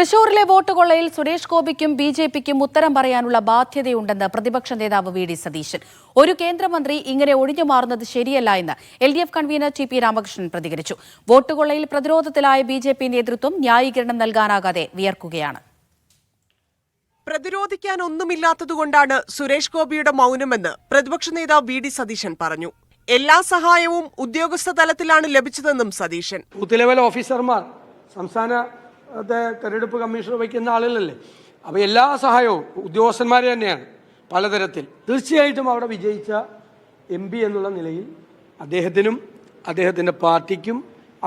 തൃശൂരിലെ വോട്ട് കൊള്ളയിൽ സുരേഷ് ഗോപിക്കും ബി ജെ പിക്കും ഉത്തരം പറയാനുള്ള ബാധ്യതയുണ്ടെന്ന് പ്രതിപക്ഷ നേതാവ് വി ഡി സതീശൻ. ഒരു കേന്ദ്രമന്ത്രി ഇങ്ങനെ ഒഴിഞ്ഞു മാറുന്നത് ശരിയല്ല എന്ന് L D F convenor T P Ramakrishnan പ്രതികരിച്ചു. വോട്ട് കൊള്ളയിൽ പ്രതിരോധത്തിലായ ബി ജെ പി നേതൃത്വം ന്യായീകരണം നൽകാനാകാതെ വിയർക്കുകയാണ്. പ്രതിരോധിക്കാൻ ഒന്നുമില്ലാത്തതുകൊണ്ടാണ് സുരേഷ് ഗോപിയുടെ മൗനമെന്ന് പ്രതിപക്ഷ നേതാവ് വി ഡി സതീശൻ പറഞ്ഞു. എല്ലാ സഹായവും ഉദ്യോഗസ്ഥ തലത്തിലാണ് ലഭിച്ചതെന്നും സതീശൻ. ബൂത്ത് ലെവൽ ഓഫീസർമാർ സംസ്ഥാനത്തെ തെരഞ്ഞെടുപ്പ് കമ്മീഷണർ വയ്ക്കുന്ന ആളുകളല്ലേ? അപ്പോൾ എല്ലാ സഹായവും ഉദ്യോഗസ്ഥന്മാർ തന്നെയാണ് പലതരത്തിൽ. തീർച്ചയായിട്ടും അവിടെ വിജയിച്ച എം പി എന്നുള്ള നിലയിൽ അദ്ദേഹത്തിനും അദ്ദേഹത്തിന്റെ പാർട്ടിക്കും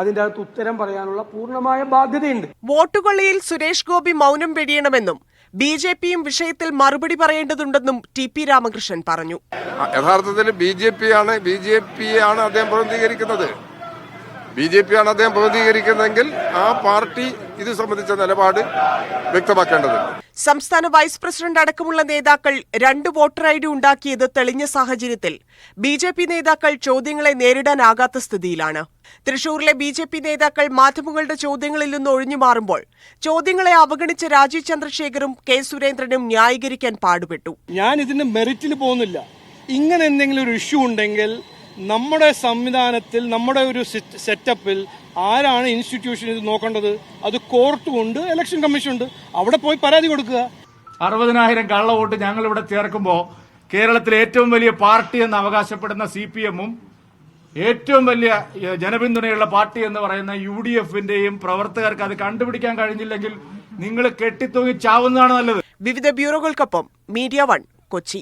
അതിന്റെ അകത്ത് ഉത്തരം പറയാനുള്ള പൂർണമായ ബാധ്യതയുണ്ട്. വോട്ടുകൊള്ളിയിൽ സുരേഷ് ഗോപി മൗനം വെടിയണമെന്നും ബി ജെ പിയും വിഷയത്തിൽ മറുപടി പറയേണ്ടതുണ്ടെന്നും ടി പി രാമകൃഷ്ണൻ പറഞ്ഞു. യഥാർത്ഥത്തിൽ ബി ജെ പി ആണ് ബി ജെ പി ആണ് അദ്ദേഹം പ്രതിനിധീകരിക്കുന്നത്. ബി ജെ പി ആണ് അദ്ദേഹം പ്രതിനിധീകരിക്കുന്നതെങ്കിൽ ആ പാർട്ടി ഇത് സംബന്ധിച്ച നിലപാട് വ്യക്തമാക്കേണ്ടതുണ്ട്. സംസ്ഥാന വൈസ് പ്രസിഡന്റ് അടക്കമുള്ള നേതാക്കൾ രണ്ട് വോട്ടർ ഐ ഡി ഉണ്ടാക്കിയത് തെളിഞ്ഞ സാഹചര്യത്തിൽ ബി ജെ പി നേതാക്കൾ ചോദ്യങ്ങളെ നേരിടാനാകാത്ത സ്ഥിതിയിലാണ്. തൃശൂരിലെ ബി ജെ പി നേതാക്കൾ മാധ്യമങ്ങളുടെ ചോദ്യങ്ങളിൽ നിന്ന് ഒഴിഞ്ഞു മാറുമ്പോൾ ചോദ്യങ്ങളെ അവഗണിച്ച രാജീവ് ചന്ദ്രശേഖറും കെ സുരേന്ദ്രനും ന്യായീകരിക്കാൻ പാടുപെട്ടു. ഞാൻ ഇതിന്റെ മെറിറ്റിൽ പോകുന്നില്ല. ഇങ്ങനെ എന്തെങ്കിലും ഒരു ഇഷ്യൂ ഉണ്ടെങ്കിൽ നമ്മുടെ സംവിധാനത്തിൽ നമ്മുടെ ഒരു സെറ്റപ്പിൽ ആരാണ് ഇൻസ്റ്റിറ്റ്യൂഷൻ ഇത് നോക്കേണ്ടത്? അത് കോർട്ടും ഉണ്ട് ഇലക്ഷൻ കമ്മീഷൻ ഉണ്ട് അവിടെ പോയി പരാതി കൊടുക്കുക. അറുപതിനായിരം കള്ള വോട്ട് ഞങ്ങൾ ഇവിടെ ചേർക്കുമ്പോൾ കേരളത്തിലെ ഏറ്റവും വലിയ പാർട്ടി എന്ന് അവകാശപ്പെടുന്ന സി പി എമ്മും ഏറ്റവും വലിയ ജനപിന്തുണയുള്ള പാർട്ടി എന്ന് പറയുന്ന യു ഡി എഫിന്റെയും പ്രവർത്തകർക്ക് അത് കണ്ടുപിടിക്കാൻ കഴിഞ്ഞില്ലെങ്കിൽ നിങ്ങൾ കെട്ടിത്തൂങ്ങി ചാവുന്നതാണ് നല്ലത്. വിവിധ ബ്യൂറോകൾക്കൊപ്പം മീഡിയ വൺ കൊച്ചി.